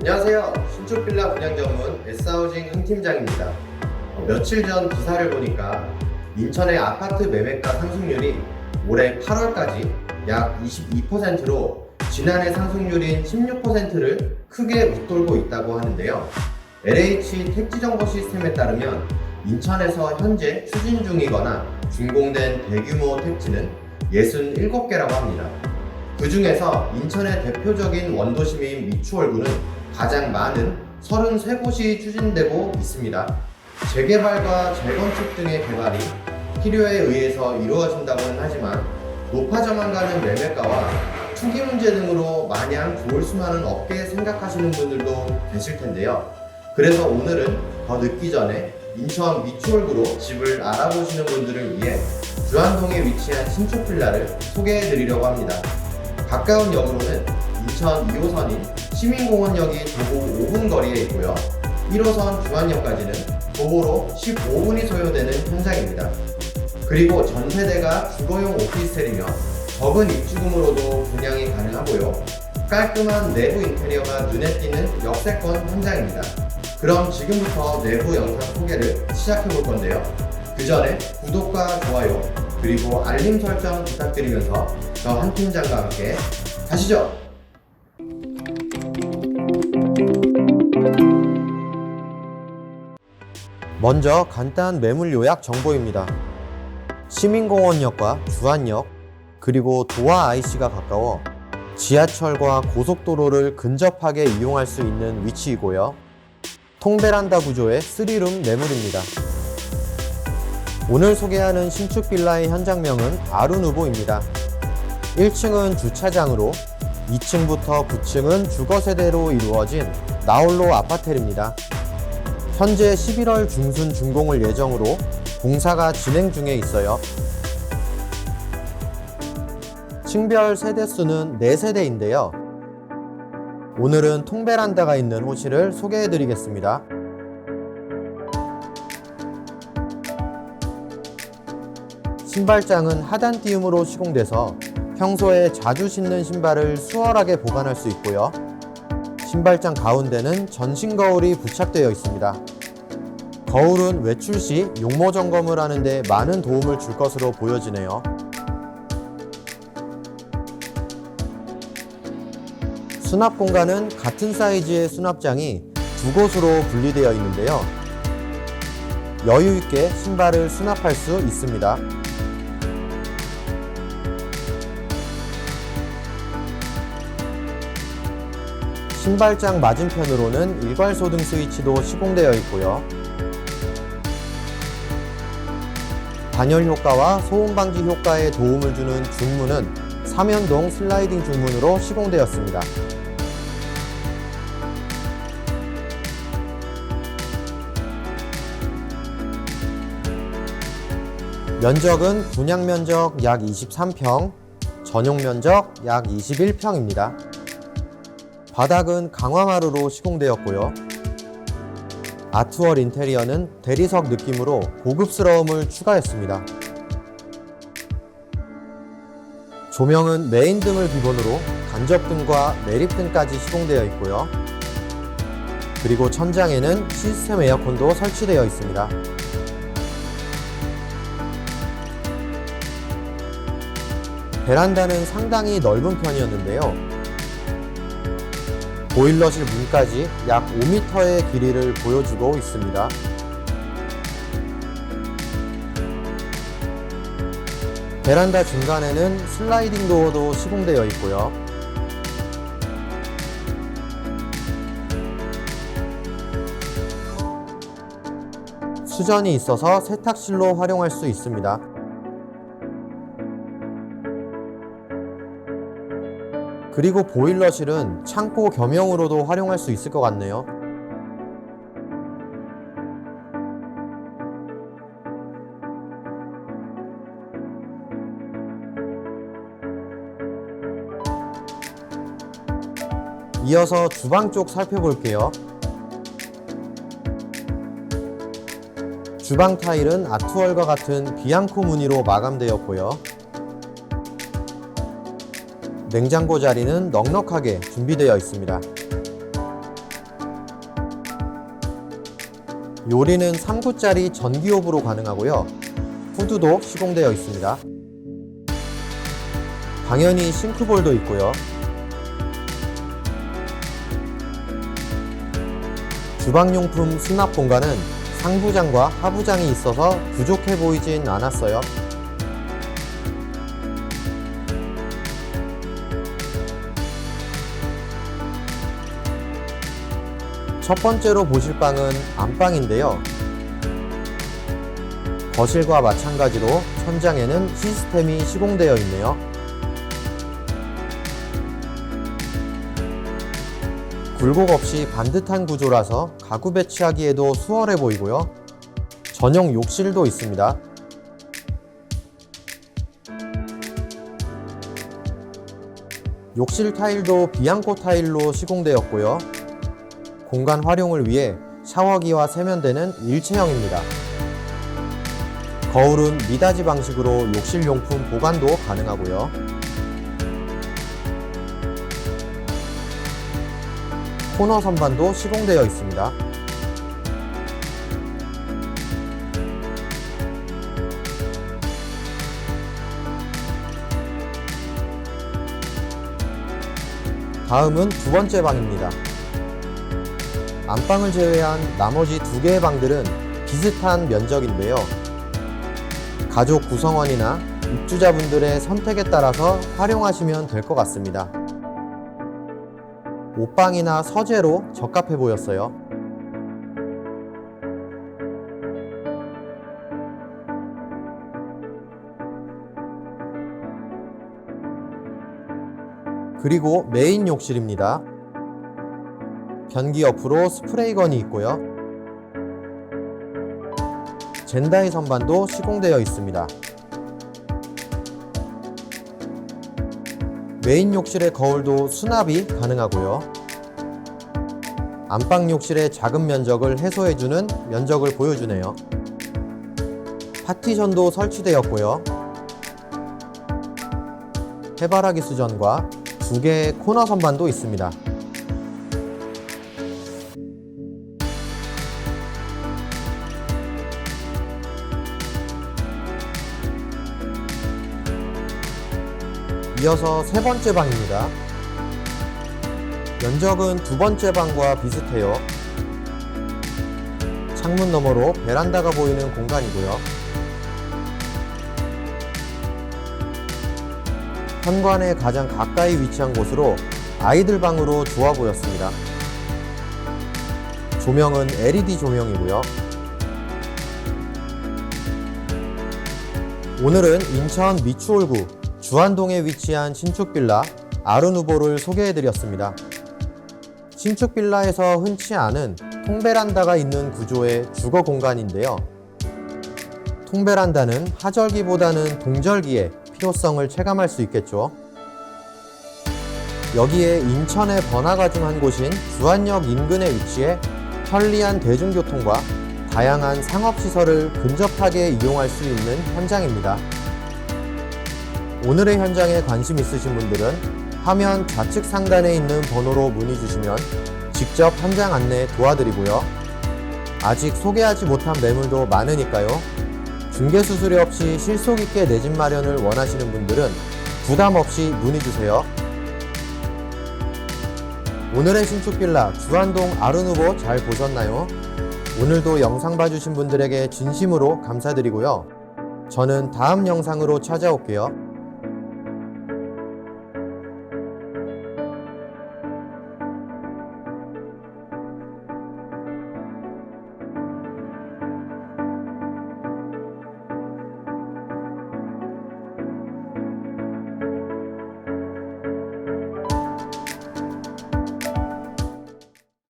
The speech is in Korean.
안녕하세요. 신축 빌라 분양 전문 S하우징 한 팀장입니다. 어, 며칠 전 기사를 보니까 인천의 아파트 매매가 상승률이 올해 8월까지 약 22%로 지난해 상승률인 16%를 크게 웃돌고 있다고 하는데요. LH 택지 정보 시스템에 따르면 인천에서 현재 추진 중이거나 준공된 대규모 택지는 67개라고 합니다. 그 중에서 인천의 대표적인 원도심인 미추홀구는 가장 많은 33곳이 추진되고 있습니다. 재개발과 재건축 등의 개발이 필요에 의해서 이루어진다고는 하지만 높아져만 가는 매매가와 투기 문제 등으로 마냥 좋을 수만은 없게 생각하시는 분들도 계실 텐데요. 그래서 오늘은 더 늦기 전에 인천 미추홀구로 집을 알아보시는 분들을 위해 주안동에 위치한 신축 빌라를 소개해 드리려고 합니다. 가까운 역으로는 인천 2호선인 시민공원역이 도보 5분 거리에 있고요. 1호선 주안역까지는 도보로 15분이 소요되는 현장입니다. 그리고 전 세대가 주거용 오피스텔이며 적은 입주금으로도 분양이 가능하고요. 깔끔한 내부 인테리어가 눈에 띄는 역세권 현장입니다. 그럼 지금부터 내부 영상 소개를 시작해 볼 건데요. 그 전에 구독과 좋아요 그리고 알림 설정 부탁드리면서 저 한 팀장과 함께 가시죠. 먼저 간단한 매물 요약 정보입니다. 시민공원역과 주안역 그리고 도화 IC가 가까워 지하철과 고속도로를 근접하게 이용할 수 있는 위치이고요. 통베란다 구조의 3룸 매물입니다. 오늘 소개하는 신축 빌라의 현장명은 아루누보입니다. 1층은 주차장으로 2층부터 9층은 주거 세대로 이루어진 나홀로 아파트입니다. 현재 11월 중순 준공을 예정으로 공사가 진행 중에 있어요. 층별 세대 수는 4세대인데요. 오늘은 통베란다가 있는 호실을 소개해 드리겠습니다. 신발장은 하단 띄움으로 시공돼서 평소에 자주 신는 신발을 수월하게 보관할 수 있고요. 신발장 가운데는 전신 거울이 부착되어 있습니다. 거울은 외출 시 용모 점검을 하는데 많은 도움을 줄 것으로 보여지네요. 수납 공간은 같은 사이즈의 수납장이 두 곳으로 분리되어 있는데요. 여유 있게 신발을 수납할 수 있습니다. 신발장 맞은편으로는 일괄 소등 스위치도 시공되어 있고요. 단열 효과와 소음 방지 효과에 도움을 주는 중문은 삼연동 슬라이딩 중문으로 시공되었습니다. 면적은 분양 면적 약 23평, 전용 면적 약 21평입니다. 바닥은 강화마루로 시공되었고요. 아트월 인테리어는 대리석 느낌으로 고급스러움을 추가했습니다. 조명은 메인 등을 기본으로 간접등과 매립등까지 시공되어 있고요. 그리고 천장에는 시스템 에어컨도 설치되어 있습니다. 베란다는 상당히 넓은 편이었는데요. 보일러실 문까지 약 5m의 길이를 보여주고 있습니다. 베란다 중간에는 슬라이딩 도어도 시공되어 있고요. 수전이 있어서 세탁실로 활용할 수 있습니다. 그리고 보일러실은 창고 겸용으로도 활용할 수 있을 것 같네요. 이어서 주방 쪽 살펴볼게요. 주방 타일은 아트월과 같은 비앙코 무늬로 마감되었고요. 냉장고 자리는 넉넉하게 준비되어 있습니다. 요리는 3구짜리 전기옵으로 가능하고요. 후드도 시공되어 있습니다. 당연히 싱크볼도 있고요. 주방용품 수납 공간은 상부장과 하부장이 있어서 부족해 보이진 않았어요. 첫 번째로 보실 방은 안방인데요. 거실과 마찬가지로 천장에는 시스템이 시공되어 있네요. 굴곡 없이 반듯한 구조라서 가구 배치하기에도 수월해 보이고요. 전용 욕실도 있습니다. 욕실 타일도 비앙코 타일로 시공되었고요. 공간 활용을 위해 샤워기와 세면대는 일체형입니다. 거울은 미닫이 방식으로 욕실 용품 보관도 가능하고요. 코너 선반도 시공되어 있습니다. 다음은 두 번째 방입니다. 안방을 제외한 나머지 두 개의 방들은 비슷한 면적인데요. 가족 구성원이나 입주자분들의 선택에 따라서 활용하시면 될 것 같습니다. 옷방이나 서재로 적합해 보였어요. 그리고 메인 욕실입니다. 변기 옆으로 스프레이건이 있고요. 젠다이 선반도 시공되어 있습니다. 메인 욕실의 거울도 수납이 가능하고요. 안방 욕실의 작은 면적을 해소해주는 면적을 보여주네요. 파티션도 설치되었고요. 해바라기 수전과 두 개의 코너 선반도 있습니다. 이어서 세 번째 방입니다. 면적은 두 번째 방과 비슷해요. 창문 너머로 베란다가 보이는 공간이고요. 현관에 가장 가까이 위치한 곳으로 아이들 방으로 좋아 보였습니다. 조명은 LED 조명이고요. 오늘은 인천 미추홀구 주안동에 위치한 신축 빌라 아르누보를 소개해 드렸습니다. 신축 빌라에서 흔치 않은 통베란다가 있는 구조의 주거 공간인데요. 통베란다는 하절기보다는 동절기에 필요성을 체감할 수 있겠죠. 여기에 인천의 번화가 중 한 곳인 주안역 인근에 위치해 편리한 대중교통과 다양한 상업시설을 근접하게 이용할 수 있는 현장입니다. 오늘의 현장에 관심 있으신 분들은 화면 좌측 상단에 있는 번호로 문의 주시면 직접 현장 안내 도와드리고요. 아직 소개하지 못한 매물도 많으니까요. 중개 수수료 없이 실속 있게 내 집 마련을 원하시는 분들은 부담 없이 문의 주세요. 오늘의 신축 빌라 주안동 아르누보 잘 보셨나요? 오늘도 영상 봐주신 분들에게 진심으로 감사드리고요. 저는 다음 영상으로 찾아올게요.